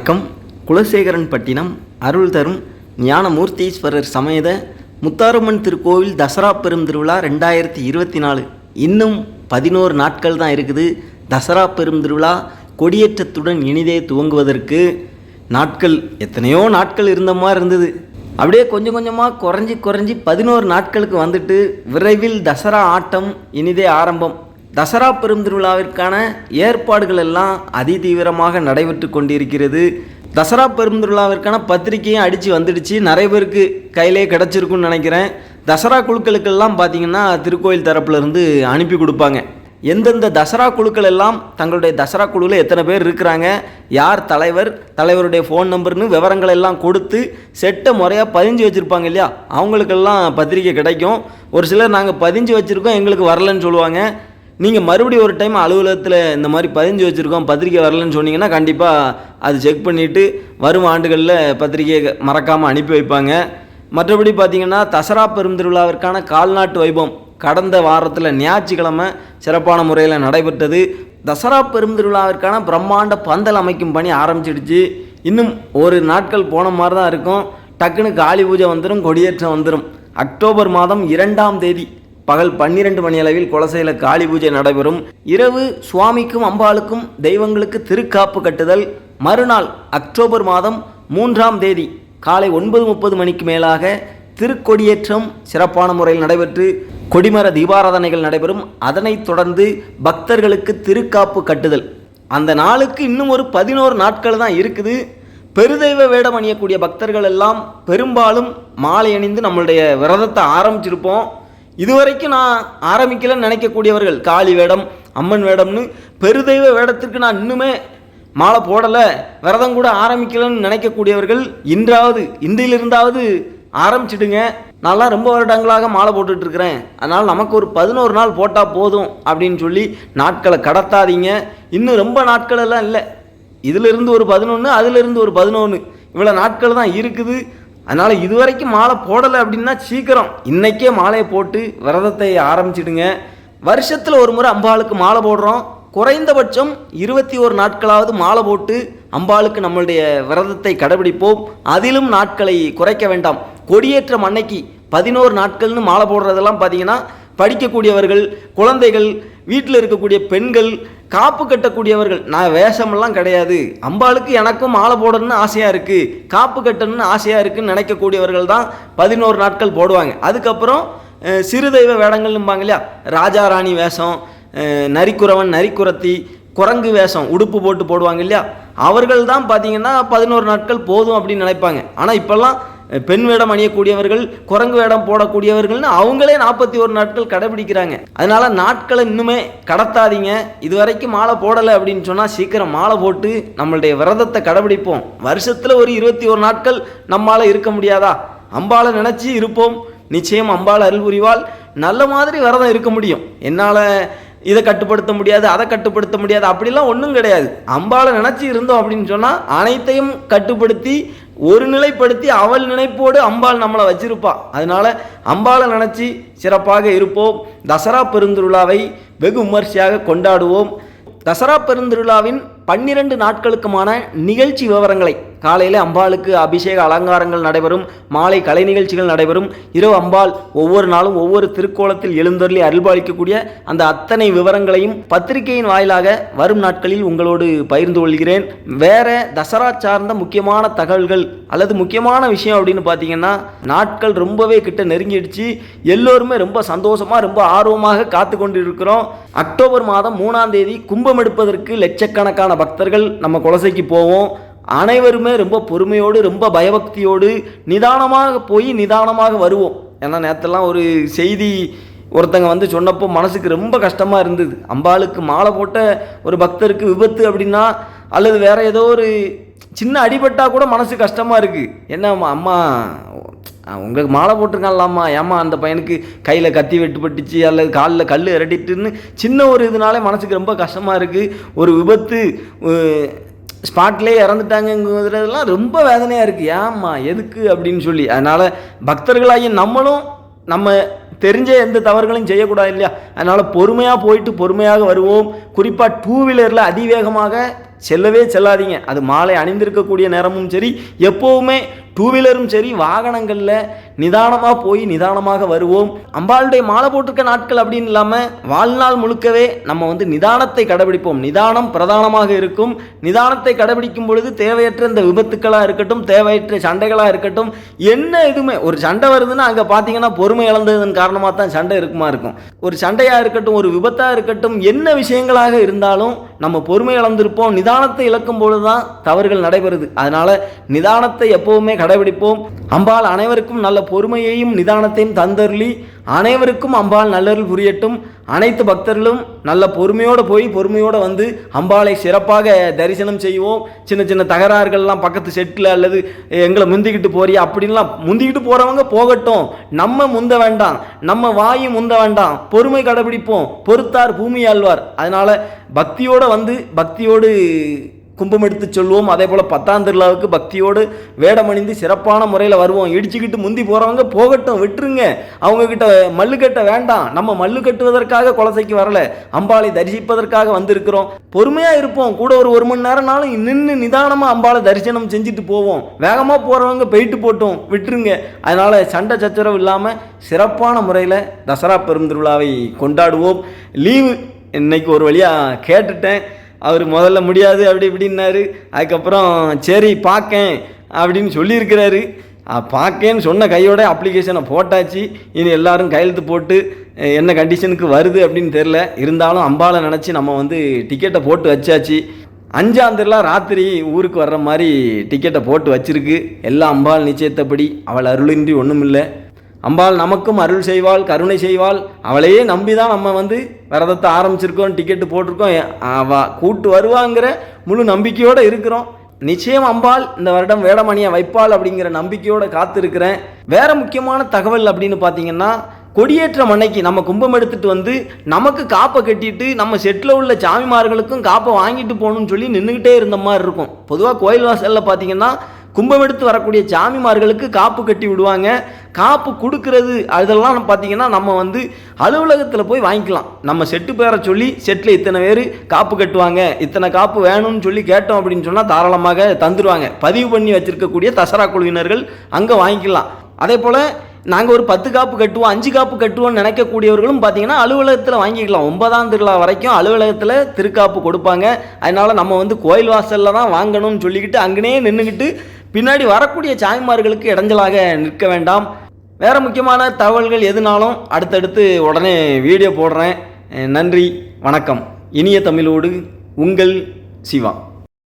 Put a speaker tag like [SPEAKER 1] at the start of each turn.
[SPEAKER 1] வணக்கம். குலசேகரன் பட்டினம் அருள் தரும் ஞானமூர்த்தீஸ்வரர் சமேத முத்தாரம்மன் திருக்கோவில் தசரா பெரும் திருவிழா ரெண்டாயிரத்தி இருபத்தி நாலு. இன்னும் பதினோரு நாட்கள் தான் இருக்குது. தசரா பெரும் திருவிழா கொடியேற்றத்துடன் இனிதே துவங்குவதற்கு. நாட்கள் எத்தனையோ நாட்கள் இருந்த மாதிரி இருந்தது. அப்படியே கொஞ்சம் கொஞ்சமாக குறைஞ்சி குறைஞ்சி பதினோரு நாட்களுக்கு வந்துட்டு விரைவில் தசரா ஆட்டம் இனிதே ஆரம்பம். தசரா பெருந்திருவிழாவிற்கான ஏற்பாடுகள் எல்லாம் அதிதீவிரமாக நடைபெற்று கொண்டிருக்கிறது. தசரா பெருந்திருவிழாவிற்கான பத்திரிக்கையும் அடித்து வந்துடுச்சு. நிறைய பேருக்கு கையிலே கிடச்சிருக்குன்னு நினைக்கிறேன். தசரா குழுக்களுக்கெல்லாம் பார்த்திங்கன்னா திருக்கோயில் தரப்புலேருந்து அனுப்பி கொடுப்பாங்க. எந்தெந்த தசரா குழுக்கள் எல்லாம் தங்களுடைய தசரா குழுவில் எத்தனை பேர் இருக்கிறாங்க யார் தலைவர் தலைவருடைய ஃபோன் நம்பர்னு விவரங்கள் எல்லாம் கொடுத்து செட்டை முறையாக பதிஞ்சு வச்சுருப்பாங்க இல்லையா? அவங்களுக்கெல்லாம் பத்திரிக்கை கிடைக்கும். ஒரு சிலர் நாங்கள் பதிஞ்சு வச்சுருக்கோம் எங்களுக்கு வரலன்னு சொல்லுவாங்க. நீங்கள் மறுபடியும் ஒரு டைம் அலுவலகத்தில் இந்த மாதிரி பதிஞ்சு வச்சுருக்கோம் பத்திரிக்கை வரலன்னு சொன்னீங்கன்னா கண்டிப்பாக அது செக் பண்ணிவிட்டு வரும் ஆண்டுகளில் பத்திரிக்கையை மறக்காமல் அனுப்பி வைப்பாங்க. மற்றபடி பார்த்தீங்கன்னா தசரா பெருந்திருவிழாவிற்கான கால்நாட்டு வைபவம் கடந்த வாரத்தில் ஞாயிற்றுக்கிழமை சிறப்பான முறையில் நடைபெற்றது. தசரா பெருந்திருவிழாவிற்கான பிரம்மாண்ட பந்தல் அமைக்கும் பணி ஆரம்பிச்சிடுச்சு. இன்னும் ஒரு நாட்கள் போன மாதிரி தான் இருக்கும். டக்குன்னு காளி பூஜை வந்துடும் கொடியேற்றம் வந்துடும் அக்டோபர் மாதம் இரண்டாம் தேதி பகல் பன்னிரண்டு மணியளவில் குலசையில் காளி பூஜை நடைபெறும். இரவு சுவாமிக்கும் அம்பாளுக்கும் தெய்வங்களுக்கு திருக்காப்பு கட்டுதல். மறுநாள் அக்டோபர் மாதம் மூன்றாம் தேதி காலை ஒன்பது முப்பது மணிக்கு மேலாக திருக்கொடியேற்றம் சிறப்பான முறையில் நடைபெற்று கொடிமர தீபாராதனைகள் நடைபெறும். அதனைத் தொடர்ந்து பக்தர்களுக்கு திருக்காப்பு கட்டுதல். அந்த நாளுக்கு இன்னும் ஒரு பதினோரு நாட்கள் தான் இருக்குது. பெருதெய்வ வேடம் அணியக்கூடிய பக்தர்கள் எல்லாம் பெரும்பாலும் மாலை அணிந்து நம்மளுடைய விரதத்தை ஆரம்பிச்சிருப்போம். இதுவரைக்கும் நான் ஆரம்பிக்கலன்னு நினைக்கக்கூடியவர்கள் காளி வேடம் அம்மன் வேடம்னு பெருதெய்வ வேடத்திற்கு நான் இன்னுமே மாலை போடலை விரதம் கூட ஆரம்பிக்கலன்னு நினைக்கக்கூடியவர்கள் இன்றாவது இன்றிலிருந்தாவது ஆரம்பிச்சிடுங்க. நான்லாம் ரொம்ப வருடங்களாக மாலை போட்டுட்ருக்கிறேன். அதனால் நமக்கு ஒரு பதினோரு நாள் போட்டால் போதும் அப்படின்னு சொல்லி நாட்களை கடத்தாதீங்க. இன்னும் ரொம்ப நாட்கள் எல்லாம் இல்லை. இதிலிருந்து ஒரு பதினொன்று அதிலிருந்து ஒரு பதினொன்று இவ்வளோ நாட்கள் தான் இருக்குது. அதனால் இதுவரைக்கும் மாலை போடலை அப்படின்னா சீக்கிரம். இன்றைக்கே மாலையை போட்டு விரதத்தை ஆரம்பிச்சிடுங்க. வருஷத்தில் ஒரு முறை அம்பாளுக்கு மாலை போடுறோம். குறைந்தபட்சம் இருபத்தி ஒரு நாட்களாவது மாலை போட்டு அம்பாளுக்கு நம்மளுடைய விரதத்தை கடைபிடிப்போம். அதிலும் நாட்களை குறைக்க வேண்டாம். கொடியேற்றம் அன்னைக்கு பதினோரு நாட்கள்னு மாலை போடுறதெல்லாம் பார்த்தீங்கன்னா படிக்கக்கூடியவர்கள் குழந்தைகள் வீட்டில் இருக்கக்கூடிய பெண்கள் காப்பு கட்டக்கூடியவர்கள். நான் வேஷமெல்லாம் கிடையாது. அம்பாளுக்கு எனக்கும் மாலை போடணும்னு ஆசையாக இருக்குது காப்பு கட்டணும்னு ஆசையாக இருக்குதுன்னு நினைக்கக்கூடியவர்கள் தான் பதினோரு நாட்கள் போடுவாங்க. அதுக்கப்புறம் சிறு தெய்வ வேடங்கள்னுபாங்க இல்லையா? ராஜா ராணி வேஷம் நரிக்குறவன் நரிக்குறத்தி குரங்கு வேஷம் உடுப்பு போட்டு போடுவாங்க இல்லையா? அவர்கள் தான் பார்த்தீங்கன்னா பதினோரு நாட்கள் போதும் அப்படின்னு நினைப்பாங்க. ஆனால் இப்போல்லாம் பெண் வேடம் அணியக்கூடியவர்கள் குரங்கு வேடம் போடக்கூடியவர்கள்னு அவங்களே நாற்பத்தி ஒரு நாட்கள் கடைபிடிக்கிறாங்க. அதனால நாட்களை இன்னுமே கடத்தாதீங்க. இதுவரைக்கும் மாலை போடலை அப்படின்னு சொன்னால் சீக்கிரம் மாலை போட்டு நம்மளுடைய விரதத்தை கடைபிடிப்போம். வருஷத்தில் ஒரு இருபத்தி ஒரு நாட்கள் நம்மால் இருக்க முடியாதா? அம்பாளை நினச்சி இருப்போம். நிச்சயம் அம்பாள் அருள் புரிவால் நல்ல மாதிரி விரதம் இருக்க முடியும். என்னால் இதை கட்டுப்படுத்த முடியாது அதை கட்டுப்படுத்த முடியாது அப்படிலாம் ஒன்றும் கிடையாது. அம்பாளை நினச்சி இருந்தோம் அப்படின்னு சொன்னால் அனைத்தையும் கட்டுப்படுத்தி ஒரு நிலைப்படுத்தி அவள் நினைப்போடு அம்பாள் நம்மளை வச்சிருப்பா. அதனால அம்பாளை நினச்சி சிறப்பாக இருப்போம். தசரா பெருந்திருவிழாவை வெகு விமர்சையாக கொண்டாடுவோம். தசரா பெருந்திருவிழாவின் பன்னிரண்டு நாட்களுக்குமான நிகழ்ச்சி விவரங்களை காலையில் அம்பாளுக்கு அபிஷேக அலங்காரங்கள் நடைபெறும் மாலை கலை நிகழ்ச்சிகள் நடைபெறும். இரவு அம்பாள் ஒவ்வொரு நாளும் ஒவ்வொரு திருக்கோலத்தில் எழுந்தருளி அருள்பாலிக்கக்கூடிய அந்த அத்தனை விவரங்களையும் பத்திரிகையின் வாயிலாக வரும் நாட்களில் உங்களோடு பகிர்ந்து கொள்கிறேன். வேற தசரா சார்ந்த முக்கியமான தகவல்கள் அல்லது முக்கியமான விஷயம் அப்படின்னு பார்த்தீங்கன்னா நாட்கள் ரொம்பவே கிட்ட நெருங்கிடுச்சு. எல்லோருமே ரொம்ப சந்தோஷமாக ரொம்ப ஆர்வமாக காத்து கொண்டு இருக்கிறோம் அக்டோபர் மாதம் மூணாம் தேதி கும்பம் எடுப்பதற்கு லட்சக்கணக்கான பக்தர்கள் நம்ம குலசைக்கு போவோம். அனைவருமே ரொம்ப பொறுமையோடு ரொம்ப பயபக்தியோடு நிதானமாக போய் நிதானமாக வருவோம். ஏன்னா நேற்றுலாம் ஒரு செய்தி ஒருத்தங்க வந்து சொன்னப்போ மனசுக்கு ரொம்ப கஷ்டமாக இருந்தது. அம்பாளுக்கு மாலை போட்ட ஒரு பக்தருக்கு விபத்து அப்படின்னா அல்லது வேற ஏதோ ஒரு சின்ன அடிபட்டா கூட மனசு கஷ்டமாக இருக்குது என்ன அம்மா, அம்மா உங்களுக்கு மாலை போட்டிருக்காங்களாம்மா? ஏம்மா அந்த பையனுக்கு கையில் கத்தி வெட்டுப்பட்டுச்சு அல்லது காலில் கல் இரட்டிட்டுன்னு சின்ன ஒரு இதனாலே மனசுக்கு ரொம்ப கஷ்டமாக இருக்குது ஒரு விபத்து ஸ்பாட்லேயே இறந்துட்டாங்கங்கிறதுலாம் ரொம்ப வேதனையாக இருக்குது ஏம்மா எதுக்கு அப்படின்னு சொல்லி. அதனால் பக்தர்களாகி நம்மளும் நம்ம தெரிஞ்ச எந்த தவறுகளையும் செய்யக்கூடாது இல்லையா? அதனால் பொறுமையாக போயிட்டு பொறுமையாக வருவோம். குறிப்பாக டூ வீலரில் அதிவேகமாக செல்லவே செல்லாதீங்க. அது மாலை அணிந்திருக்கக்கூடிய நேரமும் சரி எப்போவுமே டூ வீலரும் சரி வாகனங்களில் நிதானமாக போய் நிதானமாக வருவோம். அம்பாளுடைய மாலை போட்டிருக்க நாட்கள் அப்படின்னு இல்லாமல் வாழ்நாள் முழுக்கவே நம்ம வந்து நிதானத்தை கடைபிடிப்போம். நிதானம் பிரதானமாக இருக்கும். நிதானத்தை கடைபிடிக்கும் பொழுது தேவையற்ற இந்த விபத்துக்களாக இருக்கட்டும் தேவையற்ற சண்டைகளாக இருக்கட்டும் என்ன எதுவுமே ஒரு சண்டை வருதுன்னா அங்கே பார்த்தீங்கன்னா பொறுமை இழந்ததன் காரணமாக தான் சண்டை இருக்குமா இருக்கும். ஒரு சண்டையாக இருக்கட்டும் ஒரு விபத்தாக இருக்கட்டும் என்ன விஷயங்களாக இருந்தாலும் நம்ம பொறுமை இழந்திருப்போம் நிதானத்தை இழக்கும் பொழுது தான் தவறுகள் நடைபெறுது. அதனால் நிதானத்தை எப்போவுமே கடைபிடிப்போம். அம்பாள் அனைவருக்கும் நல்ல பொறுமையையும் நிதானத்தையும் தந்தருளி அனைவருக்கும் அம்பாள் நல்லருள் புரியட்டும். அனைத்து பக்தர்களும் நல்ல பொறுமையோடு போய் பொறுமையோடு வந்து அம்பாளை சிறப்பாக தரிசனம் செய்வோம். சின்ன சின்ன தகராறுகள்லாம் பக்கத்து செட்டில் அல்லது எங்களை முந்திக்கிட்டு போறியா அப்படின்லாம் முந்திக்கிட்டு போகிறவங்க போகட்டும். நம்ம முந்த வேண்டாம். நம்ம வாயும் முந்த வேண்டாம். பொறுமை கடைபிடிப்போம். பொறுத்தார் பூமி ஆழ்வார். அதனால் பக்தியோடு வந்து பக்தியோடு கும்பம் எடுத்து சொல்லுவோம். அதே போல் பத்தாம் திருவிழாவுக்கு பக்தியோடு வேடமணிந்து சிறப்பான முறையில் வருவோம். இடிச்சுக்கிட்டு முந்தி போகிறவங்க போகட்டும் விட்டுருங்க. அவங்கக்கிட்ட மல்லு கட்ட வேண்டாம். நம்ம மல்லு கட்டுவதற்காக குலசைக்கு வரல. அம்பாளை தரிசிப்பதற்காக வந்திருக்கிறோம். பொறுமையாக இருப்போம். கூட ஒரு ஒரு மணி நேரம்னாலும் நின்று நிதானமாக அம்பாளை தரிசனம் செஞ்சுட்டு போவோம். வேகமாக போகிறவங்க போயிட்டு போட்டோம் விட்டுருங்க. அதனால் சண்டை சச்சரவு இல்லாமல் சிறப்பான முறையில் தசரா பெருந்திருவிழாவை கொண்டாடுவோம். லீவு இன்னைக்கு ஒரு வழியாக கேட்டுட்டேன். அவர் முதல்ல முடியாது அப்படி இப்படின்னாரு. அதுக்கப்புறம் சரி பார்க்கேன் அப்படின்னு சொல்லியிருக்கிறாரு. பார்க்கேன்னு சொன்ன கையோட அப்ளிகேஷனை போட்டாச்சு. இனி எல்லாரும் கையெழுத்து போட்டு என்ன கண்டிஷனுக்கு வருது அப்படின்னு தெரில இருந்தாலும் அம்பாவை நினச்சி நம்ம வந்து டிக்கெட்டை போட்டு வச்சாச்சு. அஞ்சாந்திரலாம் ராத்திரி ஊருக்கு வர்ற மாதிரி டிக்கெட்டை போட்டு வச்சிருக்கு. எல்லாம் அம்பாள் நிச்சயத்தப்படி அவள் அருளின்றி ஒன்றும் இல்லை அம்பாள் நமக்கும் அருள் செய்வாள் கருணை செய்வாள். அவளையே நம்பி தான் நம்ம வந்து விரதத்தை ஆரம்பிச்சிருக்கோம் டிக்கெட்டு போட்டிருக்கோம். அவ கூட்டு வருவாங்கிற முழு நம்பிக்கையோடு இருக்கிறோம். நிச்சயம் அம்பாள் இந்த வருடம் வேடமணியை வைப்பாள் அப்படிங்கிற நம்பிக்கையோடு காத்திருக்கிறேன். வேற முக்கியமான தகவல் அப்படின்னு பார்த்தீங்கன்னா கொடியேற்றம் அன்னைக்கு நம்ம கும்பம் எடுத்துகிட்டு வந்து நமக்கு காப்பை கட்டிட்டு நம்ம செட்டில் உள்ள சாமிமார்களுக்கும் காப்பை வாங்கிட்டு போகணும்னு சொல்லி நின்றுக்கிட்டே இருந்த மாதிரி இருக்கும். பொதுவாக கோயில் வாசலில் பார்த்தீங்கன்னா கும்பம் எடுத்து வரக்கூடிய சாமிமார்களுக்கு காப்பு கட்டி விடுவாங்க. காப்பு கொடுக்கறது அதெல்லாம் பார்த்தீங்கன்னா நம்ம வந்து அலுவலகத்தில் போய் வாங்கிக்கலாம். நம்ம செட்டு பேரை சொல்லி செட்டில் இத்தனை பேர் காப்பு கட்டுவாங்க இத்தனை காப்பு வேணும்னு சொல்லி கேட்டோம் அப்படின்னு சொன்னால் தாராளமாக தந்துடுவாங்க பதிவு பண்ணி வச்சுருக்கக்கூடிய தசரா குழுவினர்கள் அங்கே வாங்கிக்கலாம். அதே போல் நாங்கள் ஒரு பத்து காப்பு கட்டுவோம் அஞ்சு காப்பு கட்டுவோம்னு நினைக்கக்கூடியவர்களும் பார்த்தீங்கன்னா அலுவலகத்தில் வாங்கிக்கலாம். ஒன்பதாம் திருவிழா வரைக்கும் அலுவலகத்தில் திருக்காப்பு கொடுப்பாங்க. அதனால் நம்ம வந்து கோயில் வாசலில் தான் வாங்கணும்னு சொல்லிக்கிட்டு அங்கனே நின்றுக்கிட்டு பின்னாடி வரக்கூடிய சாய்மார்களுக்கு இடைஞ்சலாக நிற்க வேண்டாம். வேறு முக்கியமான தகவல்கள் எதுனாலும் அடுத்தடுத்து உடனே வீடியோ போடுறேன். நன்றி வணக்கம். இனிய தமிழோடு உங்கள் சிவா.